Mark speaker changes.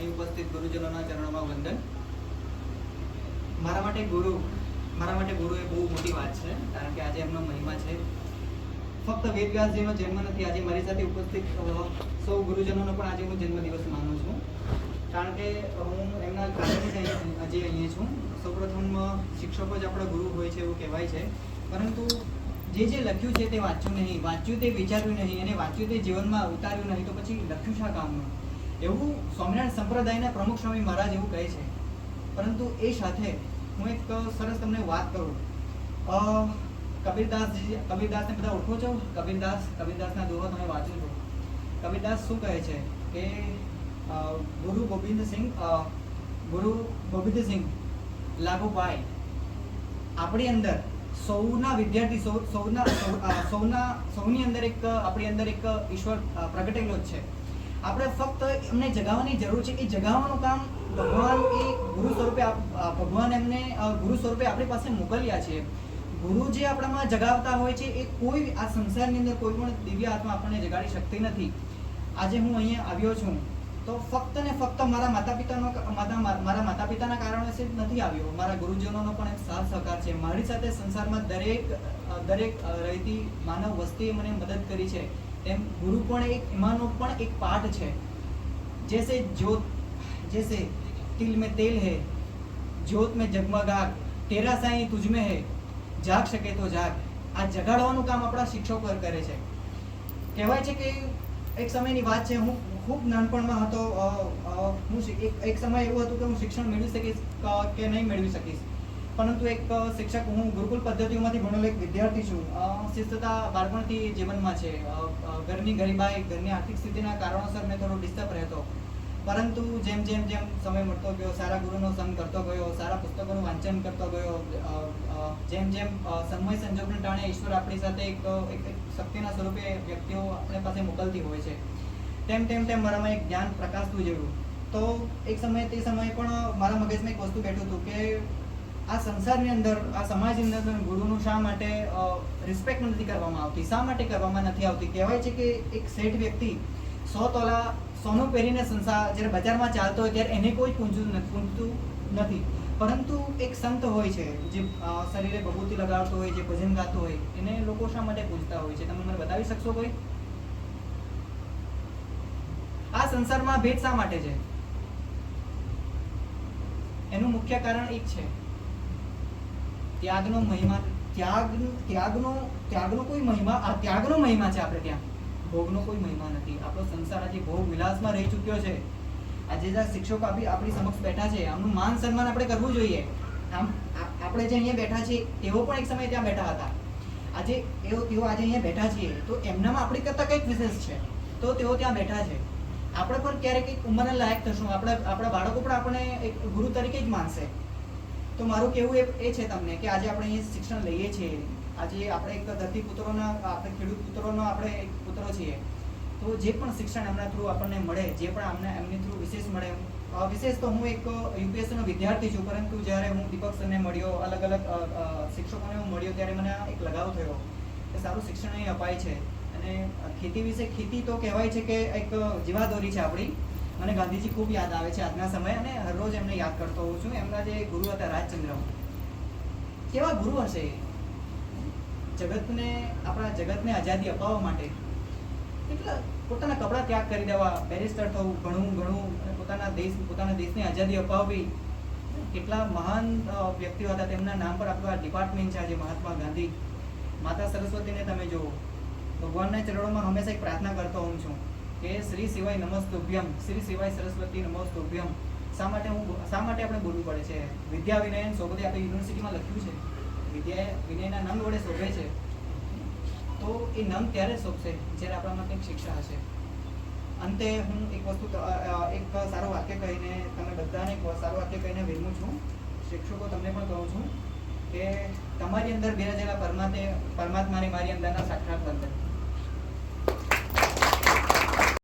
Speaker 1: અહીં ઉપસ્થિત ગુરુજનોના ચરણોમાં વંદન. મારા માટે ગુરુ, મારા માટે ગુરુ એ બહુ મોટી વાત છે, કારણ કે આજે એમનો મહિમા છે. ફક્ત વેદવ્યાસજીનો જન્મ નથી, આજે મારી સાથે ઉપસ્થિત સૌ ગુરુજનોનો પણ આજે હું જન્મદિવસ માનું છું. કારણ કે હું એમના કારણે જ આજે અહીંયા છું. સૌપ્રથમ શિક્ષકો જ આપણા ગુરુ હોય છે એવું કહેવાય છે. પરંતુ જે જે લખ્યું છે તે વાંચ્યું નહીં, વાંચ્યું તે વિચાર્યું નહીં અને વાંચ્યું તે જીવનમાં ઉતાર્યું નહીં, તો પછી લખ્યું શા કામનું? એવું સ્વામિનારાયણ સંપ્રદાયના પ્રમુખ સ્વામી મહારાજ એવું કહે છે. પરંતુ એ સાથે હું એક સરસ તમને વાત કરું. કબીરદાસજી કબીરદાસને બધા ઓળખો છો? કબીરદાસ, કબીરદાસના દોહો તમે વાંચો છો. કબીરદાસ શું કહે છે? કે ગુરુ ગોવિંદસિંહ ગુરુ ગોવિંદસિંહ લાગુભાઈ આપણી અંદર સૌના વિદ્યાર્થી, સૌ, સૌના સૌના, સૌની અંદર એક, આપણી અંદર એક ઈશ્વર પ્રગટેલો જ છે. આપણે ફક્ત એમને જગાવવાની જરૂર છે. એ જગાવવાનું કામ ભગવાન, એ ગુરુ સ્વરૂપે ભગવાન એમને ગુરુ સ્વરૂપે આપણી પાસે મોકલ્યા છે. ગુરુ જે આપણામાં જગાવતા હોય છે, એ કોઈ આ સંસારની અંદર કોઈ પણ દિવ્ય આત્મા આપણને જગાડી શકતી નથી. આજે હું અહીંયા આવ્યો છું, તો ફક્ત ને ફક્ત મારા માતા પિતાનો મારા માતા પિતાના કારણે જ નથી આવ્યો. મારા ગુરુજનોનો પણ એક સાથ સહકાર છે. મારી સાથે સંસારમાં દરેક દરેક રહેતી માનવ વસ્તીએ મને મદદ કરી છે. તેમ ગુરુ પણ એક એમાંનો પણ એક પાર્ટ છે जैसे ज्योत जैसे तिल में तेल है ज्योत में जगमगाट तेरा साईं तुझ में है જાગ શકે તો જાગ આ જગાડવાનું કામ આપણા શિક્ષકો કરે છે કહેવાય છે કે એક સમયની વાત છે હું ખૂબ નાનપણમાં હતો અ, અ, હું શિ- એક એક સમય એવું હતું કે હું શિક્ષણ મેળવી શકીશ ક- કે નહીં મેળવી શકીશ પરંતુ એક શિક્ષક હું ગુરુકુલ પદ્ધતિઓમાંથી ભણેલો એક વિદ્યાર્થી છું. શિસ્તતા બાળપણથી જીવનમાં છે. ઘરની ગરીબાઈ, ઘરની આર્થિક સ્થિતિના કારણોસર મેં થોડો ડિસ્ટર્બ રહેતો. પરંતુ જેમ જેમ જેમ સમય મળતો ગયો, સારા ગુરુનો સંગ કરતો ગયો, સારા પુસ્તકોનું વાંચન કરતો ગયો જેમ જેમ સમય સંજોગને ટાણે ઈશ્વર આપણી સાથે એક એક શક્તિના સ્વરૂપે વ્યક્તિઓ આપણી પાસે મોકલતી હોય છે. તેમ તેમ તેમ મારામાં એક જ્ઞાન પ્રકાશતું જેવું. તો એક સમયે તે સમયે પણ મારા મગજમાં એક વસ્તુ બેઠું હતું કે આ સંસારની અંદર, આ સમાજની અંદર ગુરુનું શા માટે રિસ્પેક્ટ નથી કરવામાં આવતી? શા માટે કરવામાં નથી આવતી? કહેવાય છે કે એક શેઠ વ્યક્તિ સો તોલા સોનું પહેરીને સંસાર, જ્યારે બજારમાં ચાલતો હોય ત્યારે એને કોઈ નથી પૂંજતું નથી. પરંતુ એક સંત હોય છે, જે શરીરે ભભૂતિ લગાવતો હોય, જે ભજન ગાતો હોય, એને લોકો શા માટે પૂજતા હોય છે? તમે મને બતાવી શકશો કોઈ? આ સંસારમાં ભેદ શા માટે છે? એનું મુખ્ય કારણ એક છે. ત્યાગનો મહિમા, ત્યાગ, ત્યાગનો ત્યાગનો કોઈ મહિમા, આ ત્યાગનો મહિમા છે આપણે ત્યાં. ભોગનો કોઈ મહિમા નથી. આપણો સંસાર આજે ભોગ વિલાસમાં રહી ચૂક્યો છે. આજે જે શિક્ષકો આપી આપણી સમક્ષ બેઠા છે, આમનું માન સન્માન આપણે કરવું જોઈએ. આમ આપણે જે અહીંયા બેઠા છીએ, તેઓ પણ એક સમયે ત્યાં બેઠા હતા. આજે એઓ તેઓ આજે અહીંયા બેઠા છીએ, તો એમનામાં આપણી કરતાં કંઈક વિશેષ છે. તો તેઓ ત્યાં બેઠા છે. આપણે પણ ક્યારેક એક ઉંમરને લાયક થશું. આપણે, આપણા બાળકો પણ આપણે એક ગુરુ તરીકે જ માનશે. તો મારું કહેવું એ છે તમને કે આજે આપણે અહીંયા શિક્ષણ લઈએ છીએ. આજે આપણે એક ધરતી પુત્રોના, આપણે ખેડૂત પુત્રોનો આપણે એક પુત્ર છીએ. તો જે પણ શિક્ષણ એમના થ્રુ આપણને મળે, જે પણ અમને એમની થ્રુ વિશેષ મળે વિશેષ તો હું એક યુપીએસસીનો વિદ્યાર્થી છું, પરંતુ જ્યારે હું દીપક સરને મળ્યો, અલગ અલગ શિક્ષકોને હું મળ્યો, ત્યારે મને એક લગાવ થયો કે સારું શિક્ષણ અહીં અપાય છે. અને ખેતી વિશે ખેતી તો કહેવાય છે કે એક જીવાદોરી છે આપણી. મને ગાંધીજી ખૂબ યાદ આવે છે આજના સમયે અને હરરોજ એમને યાદ કરતો હોઉં છું. એમના જે ગુરુ હતા રાજચંદ્ર. કેવા ગુરુ હશે જગતને, આપણા જગતને આઝાદી અપાવવા માટે. કેટલા પોતાના કપડાં ત્યાગ કરી દેવા, બેરિસ્ટર થવું ઘણું ઘણું અને પોતાના દેશ, પોતાના દેશને આઝાદી અપાવવી. કેટલા મહાન વ્યક્તિઓ હતા તેમના નામ પર આપણું ડિપાર્ટમેન્ટ છે આજે મહાત્મા ગાંધી. માતા સરસ્વતીને તમે જુઓ. ભગવાનના ચરણોમાં હંમેશા એક પ્રાર્થના કરતો હોઉં છું. કે શ્રી સિવાય નમસ્તુભ્યમ, શ્રી સિવાય સરસ્વતી નમસ્તુભ્યમ. શા માટે હું શા માટે આપણે બોલવું પડે છે? વિદ્યા વિનયન શોભે આપણે યુનિવર્સિટીમાં લખ્યું છે. વિદ્યા વિનયના નંગ વડે શોભે છે. તો એ નંગ ત્યારે શોભશે, જ્યારે આપણામાં કંઈક શિક્ષા હશે. અંતે હું એક વસ્તુ એક સારું વાક્ય કહીને તમે બધાને એક સારું વાક્ય કહીને વિરમું છું. શિક્ષકો, તમને પણ કહું છું કે તમારી અંદર બિરાજેલા પરમાત્મા, પરમાત્માની મારી અંદરના સાક્ષાત બંધન.